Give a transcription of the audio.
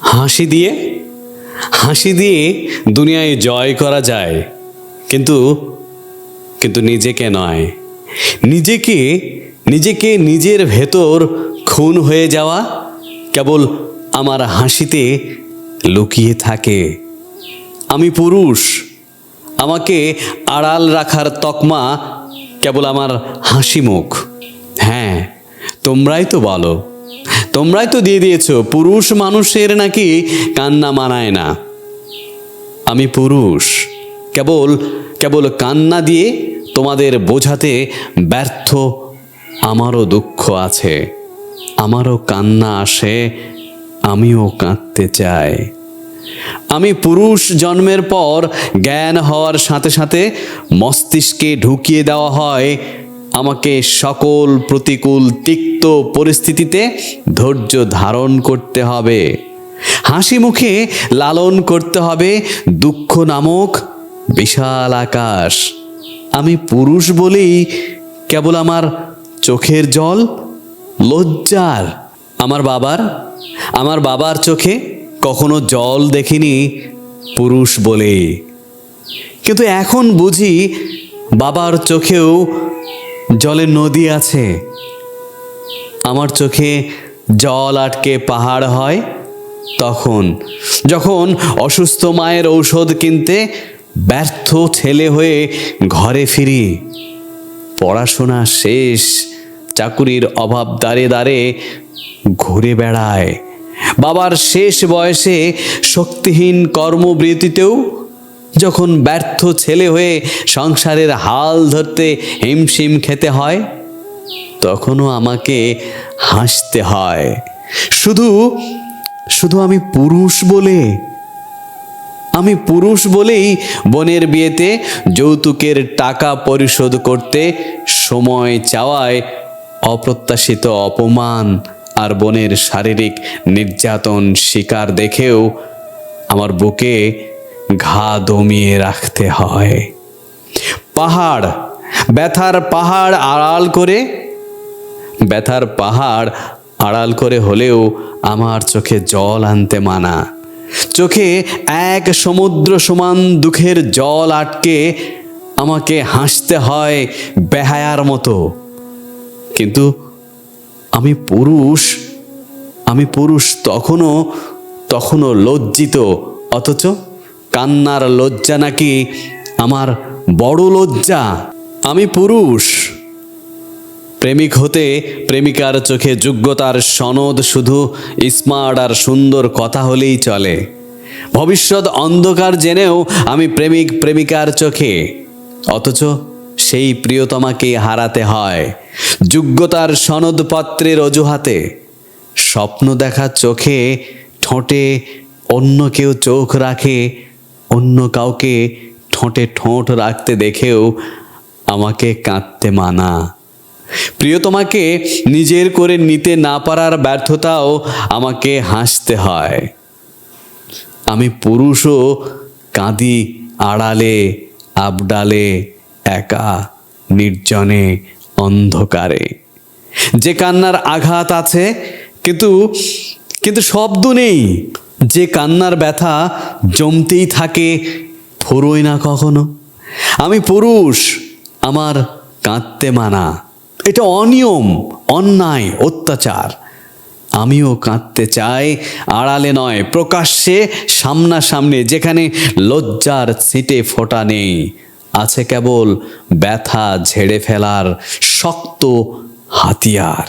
হাসি দিয়ে হাসি দিয়ে দুনিয়ায় জয় করা যায়। কিন্তু কিন্তু নিজেকে নয়। নিজেকে নিজেকে নিজের ভেতর খুন হয়ে যাওয়া কেবল আমার হাসিতে লুকিয়ে থাকে। আমি পুরুষ, আমাকে আড়াল রাখার তকমা কেবল আমার হাসি মুখ। হ্যাঁ তোমরাই তো বলো। তোমরাই তো দিয়ে দিয়েছ, পুরুষ মানুষের নাকি কান্না মানায় না। আমি পুরুষ, কেবল কেবল কান্না দিয়ে তোমাদের বোঝাতে ব্যর্থ আমারও দুঃখ আছে। আমারও কান্না আসে, আমিও কাঁদতে চাই। আমি পুরুষ জন্মের পর জ্ঞান হওয়ার সাথে সাথে মস্তিষ্কে ঢুকিয়ে দেওয়া হয় আমাকে সকল প্রতিকূল, তিক্ত পরিস্থিতিতে ধৈর্য ধারণ করতে হবে। হাসি মুখে লালন করতে হবে। দুঃখ নামক বিশাল আকাশ। আমি পুরুষ বলেই কেবল আমার চোখের জল, লজ্জার। আমার বাবার আমার বাবার চোখে কখনো জল দেখিনি পুরুষ বলে কিন্তু এখন বুঝি বাবার চোখেও জলের নদী আছে। আমার চোখে জল আটকে পাহাড় হয় তখন। যখন অসুস্থ মায়ের ঔষধ কিনতে ব্যর্থ ছেলে হয়ে ঘরে ফিরি, পড়াশোনা শেষ, চাকুরির অভাব দাঁড়ে দাঁড়ে ঘুরে বেড়ায়। বাবার শেষ বয়সে শক্তিহীন কর্মবৃত্তিতেও যখন ব্যর্থ ছেলে হয়ে সংসারের হাল ধরতে হিমশিম খেতে হয়, তখনও আমাকে হাসতে হয়। শুধু শুধু আমি পুরুষ বলে, আমি পুরুষ বলেই বোনের বিয়েতে যৌতুকের টাকা পরিশোধ করতে সময় চাওয়ায় অপ্রত্যাশিত অপমান আর বোনের শারীরিক নির্যাতন শিকার দেখেও আমার বুকে ঘা দমিয়ে রাখতে হয়। পাহাড়, ব্যথার পাহাড় আড়াল করে, ব্যথার পাহাড় আড়াল করে হলেও আমার চোখে জল আনতে মানা। চোখে এক সমুদ্র সমান দুঃখের জল আটকে আমাকে হাসতে হয় বেহায়ার মতো। কিন্তু আমি পুরুষ আমি পুরুষ তখনও তখনও লজ্জিত, অথচ কান্নার লজ্জা নাকি আমার বড় লজ্জা? আমি পুরুষ। প্রেমিক হতে প্রেমিকার চোখে যোগ্যতার সনদ শুধু স্মার্ট আর সুন্দর কথা হলেই চলে। ভবিষ্যৎ অন্ধকার জেনেও আমি প্রেমিক প্রেমিকার চোখে। অথচ সেই প্রিয়তমাকে হারাতে হয়। যোগ্যতার সনদপত্রের অজুহাতে। স্বপ্ন দেখা চোখে, ঠোঁটে অন্য কেউ চোখ রাখে। অন্য কাউকে ঠোঁটে ঠোঁট রাখতে দেখেও আমাকে কাঁদতে মানা। প্রিয়তমাকে নিজের করে নিতে না পারার ব্যর্থতাও আমাকে হাসতে হয়। আমি পুরুষও কাঁদি আড়ালে, আবডালে, একা, নির্জনে, অন্ধকারে। যে কান্নার আঘাত আছে, কিন্তু কিন্তু শব্দ নেই। যে কান্নার ব্যথা জমতেই থাকে ফুরোয় না কখনো। আমি পুরুষ, আমার কাঁদতে মানা। এটা অনিয়ম, অন্যায়, অত্যাচার। আমিও কাঁদতে চাই, আড়ালে নয়, প্রকাশ্যে, সামনাসামনি, যেখানে লজ্জার ছিটে ফোটা নেই। আছে কেবল ব্যথা ঝেড়ে ফেলার শক্ত হাতিয়ার।